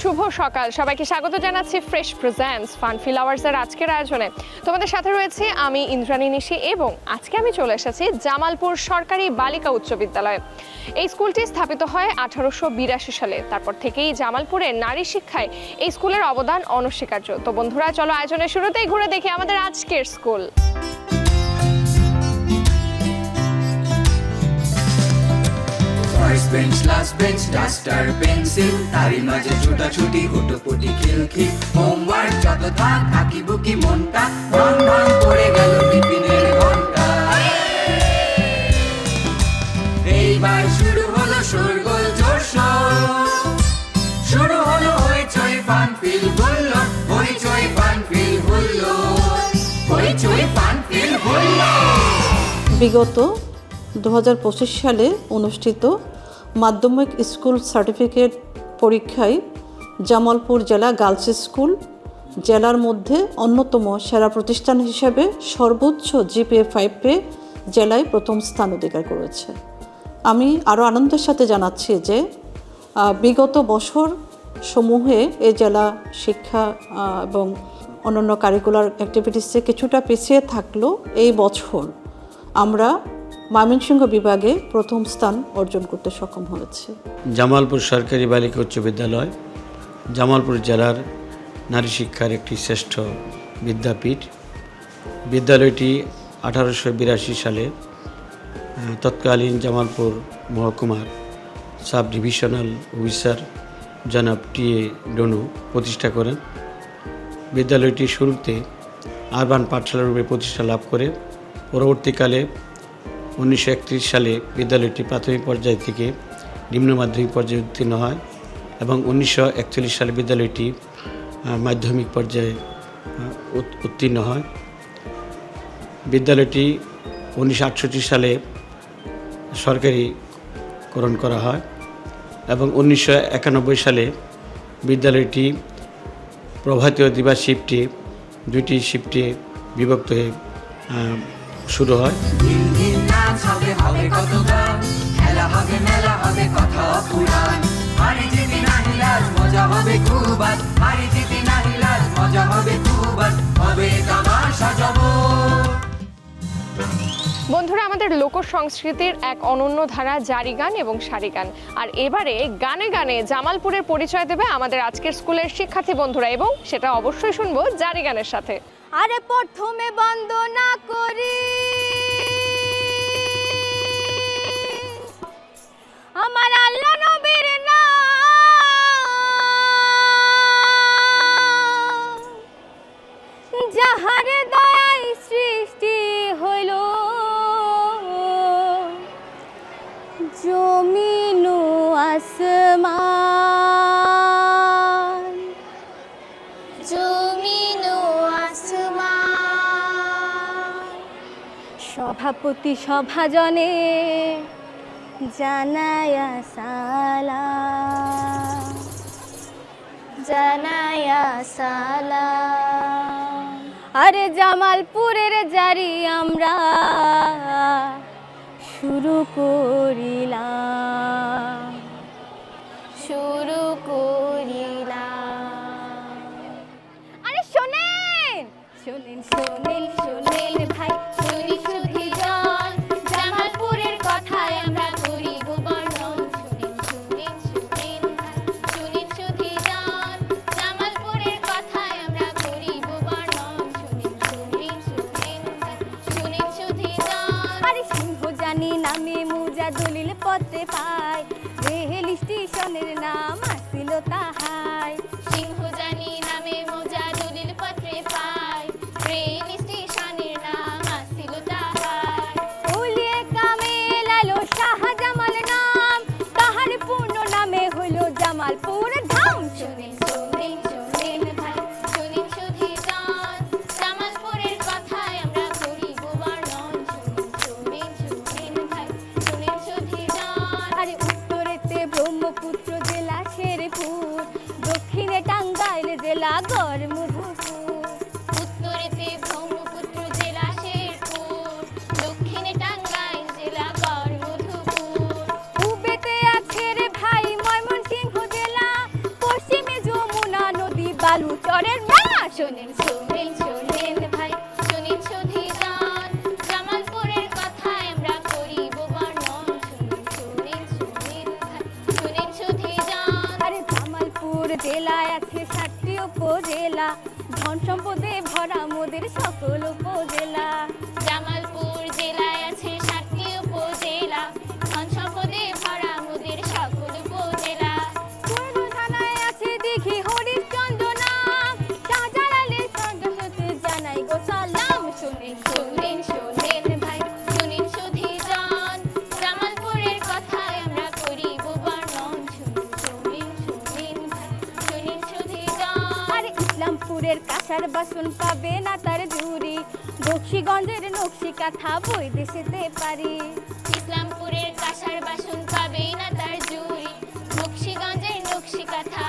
শুভ সকাল। সবাইকে স্বাগত জানাচ্ছি ফ্রেশ প্রেজেন্টস ফান ফিল আওয়ার্সের আজকের আয়োজনে। তোমাদের সাথে রয়েছে আমি ইন্দ্রাণী নিশি এবং আজকে আমি চলে এসেছি জামালপুর সরকারি বালিকা উচ্চ বিদ্যালয়ে। এই স্কুলটি স্থাপিত হয় আঠারোশো বিরাশি সালে। তারপর থেকেই জামালপুরে নারী শিক্ষায় এই স্কুলের অবদান অনস্বীকার্য। তো বন্ধুরা, চলো আয়োজনের শুরুতেই ঘুরে দেখি আমাদের আজকের school. Bench last bench duster pencil তারই মাঝে ছোটাছুটি, হুটোপুটি খিলখিল হোমওয়ার্ক যত থাক আঁকি বুকি, মনটা ভাং ভাং করে গেল টিফিনের ঘণ্টা। এইবার শুরু হলো শোরগোল জোরশোর শুরু হলো হইচই ফান ফিল হুল্লো, হইচই ফান ফিল হুল্লো, হইচই ফান ফিল হুল্লো। বিগত দু হাজার পঁচিশ সালে অনুষ্ঠিত মাধ্যমিক স্কুল সার্টিফিকেট পরীক্ষায় জামালপুর জেলা গার্লস স্কুল, জেলার মধ্যে অন্যতম সেরা প্রতিষ্ঠান হিসেবে সর্বোচ্চ জিপিএ ফাইভ পেয়ে জেলায় প্রথম স্থান অধিকার করেছে। আমি আরও আনন্দের সাথে জানাচ্ছি যে বিগত বছর সমূহে এ জেলা শিক্ষা এবং অন্যান্য কারিকুলার অ্যাক্টিভিটিসে কিছুটা পিছিয়ে থাকলেও এই বছর আমরা ময়মনসিংহ বিভাগে প্রথম স্থান অর্জন করতে সক্ষম হয়েছে। জামালপুর সরকারি বালিকা উচ্চ বিদ্যালয়, জামালপুর জেলার নারী শিক্ষার একটি শ্রেষ্ঠ বিদ্যাপীঠ। বিদ্যালয়টি আঠারোশো বিরাশি সালে তৎকালীন জামালপুর মহকুমার সাব ডিভিশনাল অফিসার জনাব টি এ ডনু প্রতিষ্ঠা করেন। বিদ্যালয়টি শুরুতে আরবান পাঠশালা রূপে প্রতিষ্ঠা লাভ করে, পরবর্তীকালে উনিশশো একত্রিশ সালে বিদ্যালয়টি প্রাথমিক পর্যায় থেকে নিম্ন মাধ্যমিক পর্যায়ে উত্তীর্ণ হয় এবং উনিশশো একচল্লিশ সালে বিদ্যালয়টি মাধ্যমিক পর্যায়ে উত- উত্তীর্ণ হয়। বিদ্যালয়টি উনিশশো আটষট্টি সালে সরকারিকরণ করা হয় এবং উনিশশো একানব্বই সালে বিদ্যালয়টি প্রভাতীয় দিবা শিফটে, দুইটি শিফটে বিভক্ত হয়ে শুরু হয়। কত গান খেলা হবে মেলা হবে কথা পুরাণ হারি জিতি নাহি লাজ মজা হবে খুব আজ। হারি জিতি নাহি লাজ মজা হবে খুব আজ। হবে তামাশা বন্ধুরা আমাদের লোক সংস্কৃতির এক অনন্য ধারা জারি গান এবং সারি গান। আর এবারে গানে গানে জামালপুরের পরিচয় দেবে আমাদের আজকের স্কুলের শিক্ষার্থী বন্ধুরা এবং সেটা অবশ্যই শুনব জারি গানের সাথে। আরে প্রথমে বন্দনা করি। আমার আল্লাহ নবীর নাম। যাহার দয়ায় সৃষ্টি হইল জমিন আসমান। জমিন আসমান। সভাপতি সভাজনে জানায়া সালাম জানায়া সালাম। আরে জামালপুরের জারি আমরা শুরু করিলাম। ছিল তাহা কাঁসার বাসন পাবে না তার জুরি বক্সিগঞ্জের নকশি কাঁথা বই দেশেতে পারি। ইসলামপুরের কাঁসার বাসন পাবে না তার জুরি বক্সিগঞ্জের নকশি কাঁথা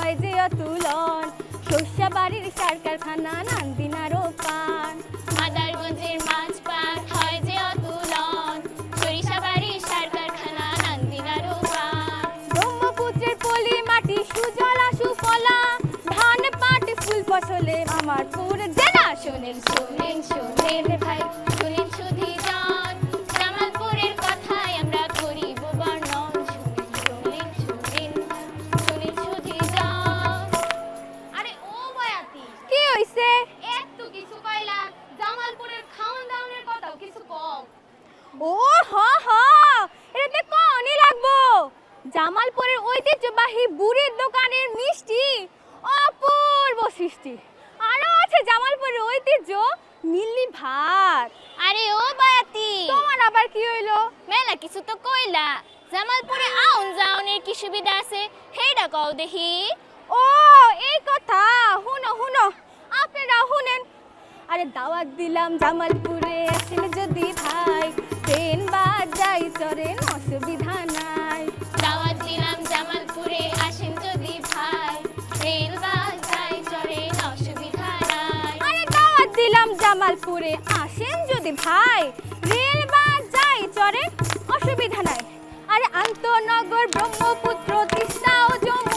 হয় যে অতুলন। শস্যাবাড়ির সার কারখানা নান্দিনারও পান মাদারগঞ্জের মাছ পাট হয় যে অতুলন। সরিষাবাড়ির সার কারখানা নান্দিনারও পান ব্রহ্মপুত্রের পলি মাটি, সুজলা, সুফলা। ধান, পাট, ফুল ফসলে আমার পুর। জেলা শুনেন শুনেন শুনেন, ভাই। সৃষ্টি। আরও আছে জামালপুরের ঐতিহ্য মিল্লি ভাত আরে ও বায়াতি। তোমার আবার কি হইল? মেলা কিছু তো কইলা। জামালপুরে আউন যাওনের কি সুবিধা আছে? হেইডা কও দেখি। ও এই কথা। হুনো হুনো। আপনারা শুনেন আরে দাওয়াত দিলাম জামালপুরে আসেন যদি ভাই। ট্রেন বা যাই চরেন অসুবিধা জামালপুরে আসেন যদি ভাই। রেল বা যাই চরে অসুবিধা নাই। আরে আন্তনগর ব্রহ্মপুত্র তিস্তা ও যমুনা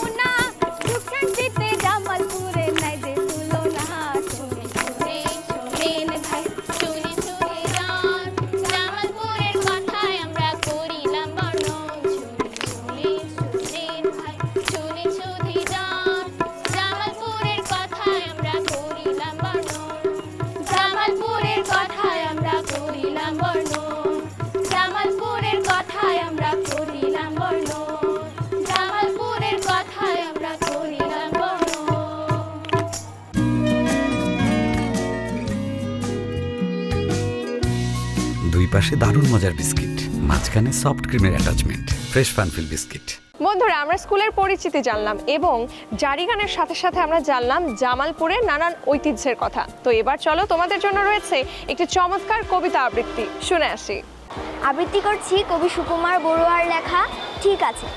মাঝখানে সফট ক্রিমের অ্যাটাচমেন্ট ফ্রেশ ফানফিল বিস্কিট বন্ধুরা আমরা স্কুলের পরিচিতি জানলাম এবং জারি গানের সাথে সাথে আমরা জানলাম জামালপুরের নানান ঐতিহ্যের কথা। তো এবার চলো তোমাদের জন্য রয়েছে একটি চমৎকার কবিতা আবৃত্তি। শুনে আসি। আবৃত্তি করছি কবি সুকুমার বড়ুয়ার লেখা ঠিক আছে।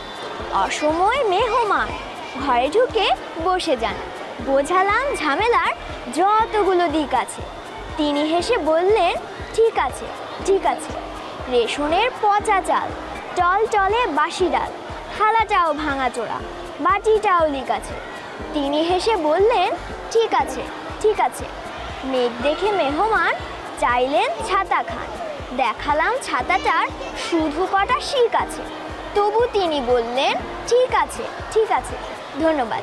অসময় মেহমান ঘরে ঢুকে বসে যান। বোঝালাম ঝামেলার যতগুলো দিক আছে। তিনি হেসে বললেন ঠিক আছে ঠিক আছে। রেশনের পচা চাল, টল টলে বাসি ডাল থালাটাও ভাঙা চোরা বাটিটাও লিক আছে তিনি হেসে বললেন, ঠিক আছে ঠিক আছে। মেঘ দেখে মেহমান চাইলেন ছাতা খান। দেখালাম ছাতাটার শুধু কটা শিক আছে তবু তিনি বললেন, ঠিক আছে ঠিক আছে, ধন্যবাদ।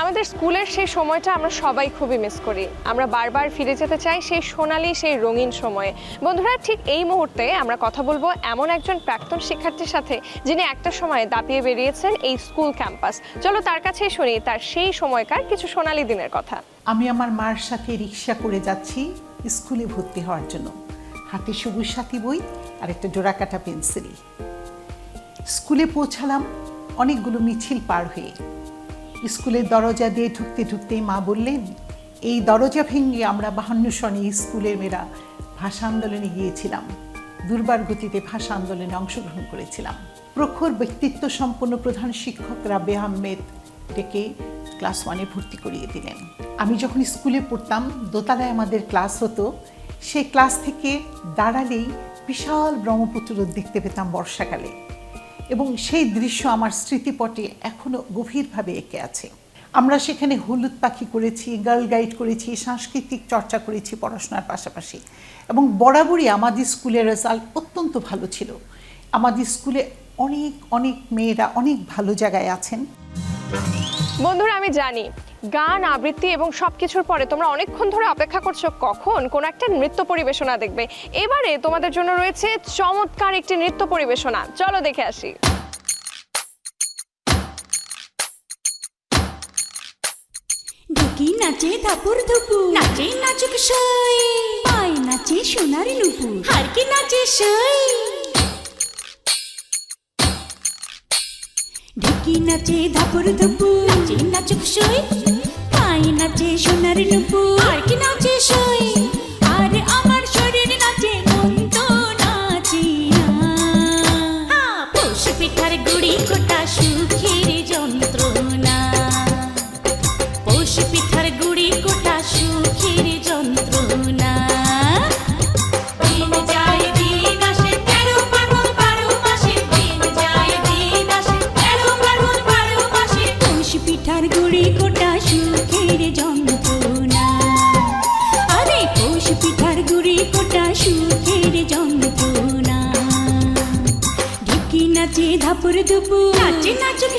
আমাদের স্কুলের সেই সময়টা আমরা সবাই খুবই মিস করি। আমরা বারবার ফিরে যেতে চাই সেই সোনালি, সেই রঙিন সময়ে। বন্ধুরা, ঠিক এই মুহূর্তে আমরা কথা বলব এমন একজন প্রাক্তন শিক্ষার্থীর সাথে যিনি একটা সময় দাপিয়ে বেরিয়েছেন এই স্কুল ক্যাম্পাস। চলো তার কাছেই শুনি তার সেই সময়কার কিছু সোনালি দিনের কথা। আমি আমার মার সাথে রিক্সা করে যাচ্ছি স্কুলে ভর্তি হওয়ার জন্য। হাতে সবুজ সাথী বই আর একটা ডোরাকাটা পেন্সিল। স্কুলে পৌঁছালাম অনেকগুলো মিছিল পার হয়ে। স্কুলের দরজা দিয়ে ঢুকতে ঢুকতেই মা বললেন, এই দরজা ভেঙে আমরা বাহান্ন সনে স্কুলের মেয়েরা ভাষা আন্দোলনে গিয়েছিলাম। দুর্বার গতিতে ভাষা আন্দোলনে অংশগ্রহণ করেছিলাম। প্রখর ব্যক্তিত্ব সম্পন্ন প্রধান শিক্ষক রাবে আহমেদ ডেকে ক্লাস ওয়ানে ভর্তি করিয়ে দিলেন। আমি যখন স্কুলে পড়তাম, দোতলায় আমাদের ক্লাস হতো, সেই ক্লাস থেকে দাঁড়ালেই বিশাল ব্রহ্মপুত্র দেখতে পেতাম বর্ষাকালে। এবং সেই দৃশ্য আমার স্মৃতিপটে এখনও গভীরভাবে এঁকে আছে। আমরা সেখানে হলুদ পাখি করেছি, গার্ল গাইড করেছি, সাংস্কৃতিক চর্চা করেছি পড়াশোনার পাশাপাশি এবং বরাবরই আমাদের স্কুলের রেজাল্ট অত্যন্ত ভালো ছিল। আমাদের স্কুলে অনেক অনেক মেয়েরা অনেক ভালো জায়গায় আছেন। বন্ধুরা, আমি জানি গান আবৃত্তি এবং সব কিছুর পরে তোমরা অনেকক্ষণ ধরে অপেক্ষা করছ কখন কোনো একটা নৃত্য পরিবেশনা দেখবে। এবারে তোমাদের জন্য রয়েছে চমৎকার একটি নৃত্য পরিবেশনা। চলো দেখে আসি। নাচে ধাপুর ধুপু। নাচে নাচুক সই পায় নাচে সোনার নুপুর। হারকি নাচে সই। পাখি নাচে ধাপর ধুপু। নাচে নাচুক সই পায়ে নাচে সোনার নুপুর। আর কি নাচে সই নাচে নাচুক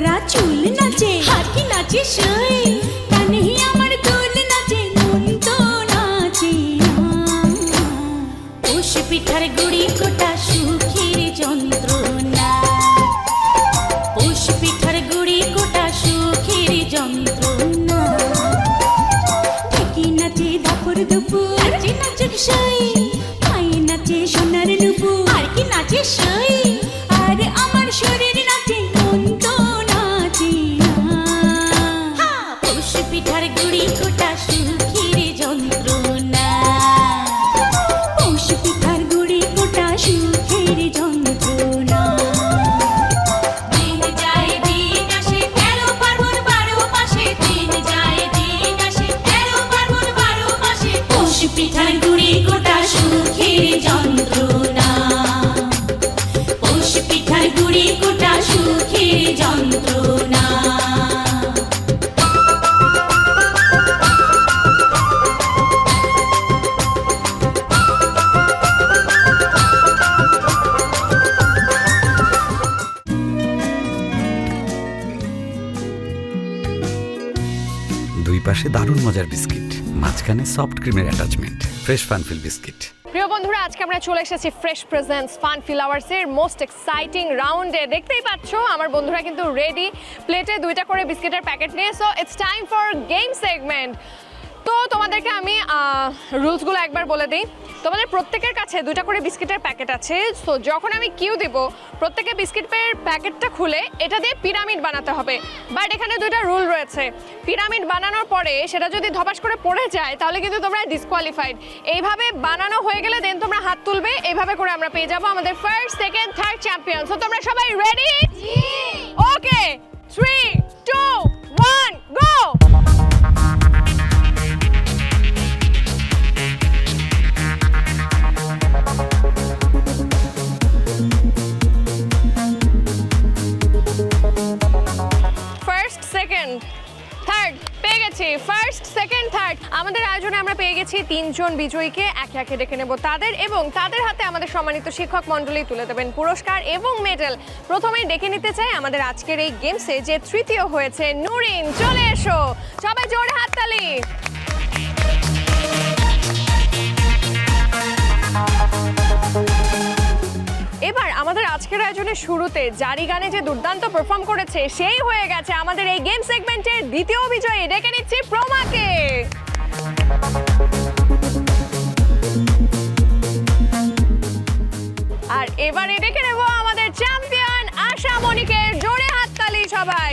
ভরা চুল নাচে হাতি নাচে সই? ক্রিমের অ্যাটাচমেন্ট ফ্রেশ ফানফিল বিস্কিট প্রিয় বন্ধুরা, আজকে আমরা চলে এসেছি ফ্রেশ প্রেজেন্স ফান ফ্লাওয়ার্স এর মোস্ট এক্সাইটিং রাউন্ডে দেখতেই পাচ্ছ, আমার বন্ধুরা কিন্তু রেডি প্লেটে দুইটা করে বিস্কিটের প্যাকেট নিয়ে so it's time for game segment তো তোমাদেরকে আমি রুলসগুলো একবার বলে দিই। তোমাদের প্রত্যেকের কাছে দুইটা করে বিস্কিটের প্যাকেট আছে। সো যখন আমি কিউ দিব প্রত্যেকে বিস্কিটের প্যাকেটটা খুলে এটা দিয়ে পিরামিড বানাতে হবে। বাট এখানে দুইটা রুল রয়েছে। পিরামিড বানানোর পরে সেটা যদি ধপাস করে পড়ে যায় তাহলে কিন্তু তোমরা ডিসকোয়ালিফাইড এইভাবে বানানো হয়ে গেলে দেন তোমরা হাত তুলবে। এইভাবে করে আমরা পেয়ে যাব আমাদের first second third champion so তোমরা সবাই রেডি ওকে থ্রি টু গেছি, তিনজন বিজয়ীকে একে একে ডেকে নেব তাদের এবং তাদের হাতে আমাদের সম্মানিত শিক্ষক মণ্ডলী তুলে দেবেন পুরস্কার এবং মেডেল। প্রথমেই ডেকে নিতে চাই আমাদের আজকের এই গেমসে, যে তৃতীয় হয়েছে। নুরিন, চলে এসো। সবাই জোরে হাততালি। এবার আমাদের আজকের আয়োজনের শুরুতে জারি গানে যে দুর্দান্ত পারফর্ম করেছে, সেই হয়ে গেছে আমাদের এই গেম সেগমেন্টের দ্বিতীয় বিজয়ী। ডেকে নিচ্ছি প্রমাকে। এবারে দেখে নেব আমাদের চ্যাম্পিয়ন আশা মনিকে জোরে হাততালি সবাই।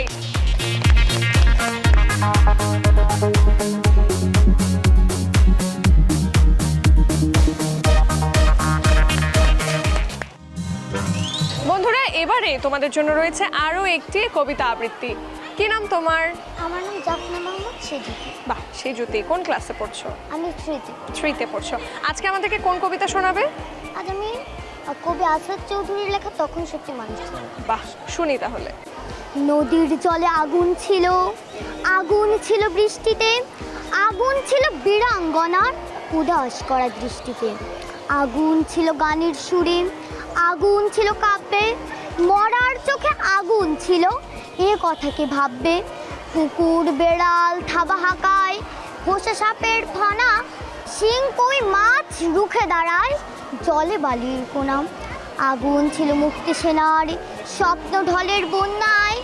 বন্ধুরা এবারে তোমাদের জন্য রয়েছে আরও একটি কবিতা আবৃত্তি। কি নাম তোমার? আমার নাম জাফনা মাহমুদ সেজুকি বাহ সেজুতি। কোন ক্লাসে পড়ছো? আমি স্মৃতি থ্রিতে পড়ছো। আজকে আমাদেরকে কোন কবিতা শোনাবে? আজ আমি কবি আসাদ চৌধুরীর লেখা তখন সত্যি মানুষ ছিল। বাহ শুনি তাহলে। নদীর জলে আগুন ছিল আগুন ছিল বৃষ্টিতে আগুন ছিল বীরাঙ্গনার উদাস করা দৃষ্টিতে। আগুন ছিল গানের সুরে আগুন ছিল কাব্যে মরার চোখে আগুন ছিল এ কথাকে ভাববে। কুকুর বেড়াল থাবা হাঁকায় পোষা সাপের ফানা শিং কই মাছ রুখে দাঁড়ায় জলে বালির কোনাম আগুন ছিল মুক্তি সেনার স্বপ্ন ঢলের বন্যায়।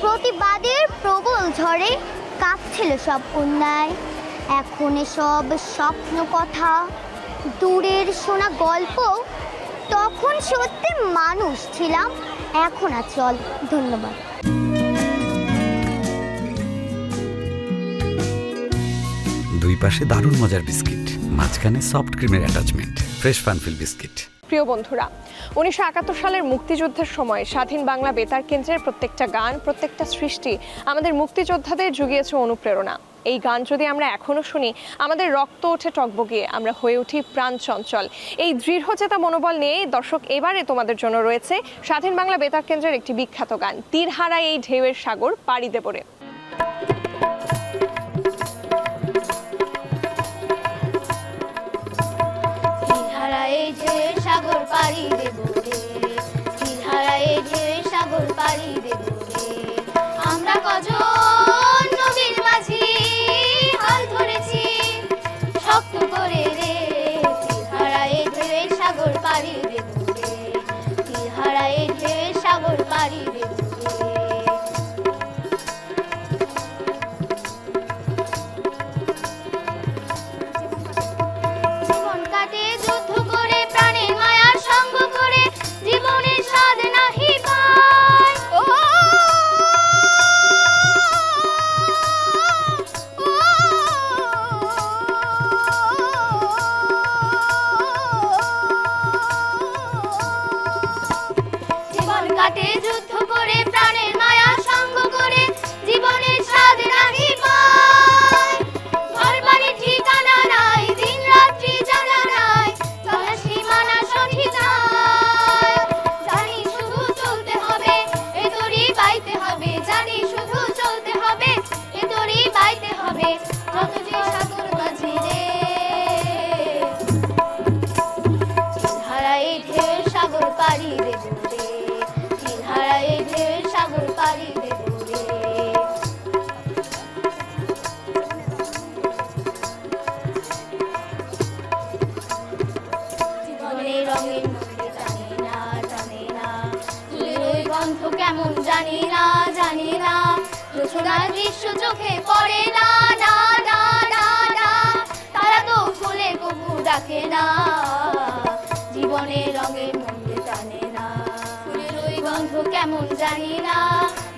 প্রতিবাদের প্রবল ঝড়ে কাঁপছিল সব অন্যায়। এখন সব স্বপ্ন কথা, দূরের শোনা গল্প, তখন সত্যি মানুষ ছিলাম, এখন আর চল ধন্যবাদ। দুই পাশে দারুণ মজার বিস্কিট। মাঝখানে সফট ক্রিমের অ্যাটাচমেন্ট ফ্রেশ ফানফিল বিস্কিট প্রিয় বন্ধুরা, উনিশশো একাত্তর সালের মুক্তিযুদ্ধের সময় স্বাধীন বাংলা বেতার কেন্দ্রের প্রত্যেকটা গান, প্রত্যেকটা সৃষ্টি আমাদের মুক্তিযোদ্ধাদের জুগিয়েছে অনুপ্রেরণা। এই গান যদি আমরা এখনও শুনি, আমাদের রক্ত ওঠে টকবগিয়ে আমরা হয়ে উঠি প্রাণ চঞ্চল। এই দৃঢ়চেতা মনোবল নিয়েই দর্শক এবারে তোমাদের জন্য রয়েছে স্বাধীন বাংলা বেতার কেন্দ্রের একটি বিখ্যাত গান তীরহারা এই ঢেউয়ের সাগর, পাড়ি দেবরে সাগর পাড়ি দেব রে। হারায়ে ঢেউ সাগর পাড়ি দেব রে। আমরা কজন জানি না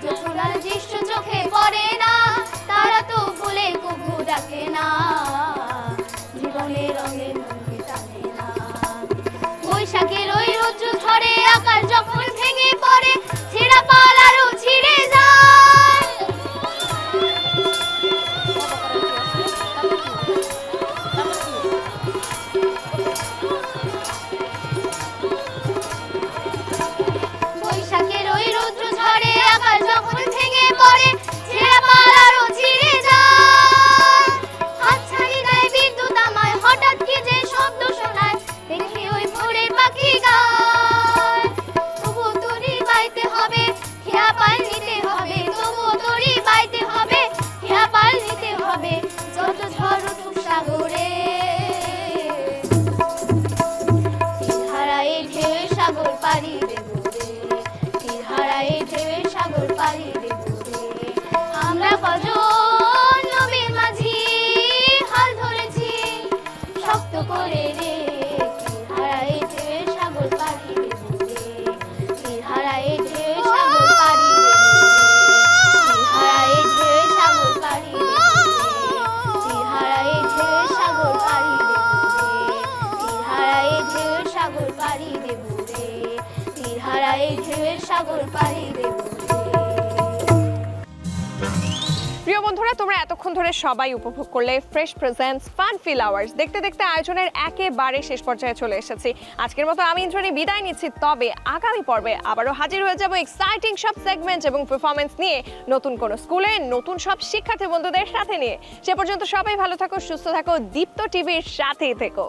রচনার দৃশ্য চোখে পড়ে না, তারা তো ভুলে কবু ডাকে না। জীবনে মধ্যে জানে না। বৈশাখের ওই রৌদ্র ঝড়ে আকাশ যখন ভেঙে পড়ে, ছেঁড়া পাল আরও ছিঁড়ে বন্ধুরা, তোমরা এতক্ষণ ধরে সবাই উপভোগ করলে fresh presence fun feel hours দেখতে দেখতে আয়োজনের একেবারে শেষ পর্যায়ে চলে এসেছি। আজকের মতো আমি ইন্দ্রণী বিদায় নিচ্ছি, তবে আগামী পর্বে আবারও হাজির হয়ে যাব এক্সাইটিং সব সেগমেন্ট এবং পারফরমেন্স নিয়ে নতুন কোনো স্কুলে, নতুন সব শিক্ষার্থী বন্ধুদের সাথে নিয়ে। সে পর্যন্ত সবাই ভালো থাকো, সুস্থ থাকো, দীপ্ত টিভির সাথেই থেকো।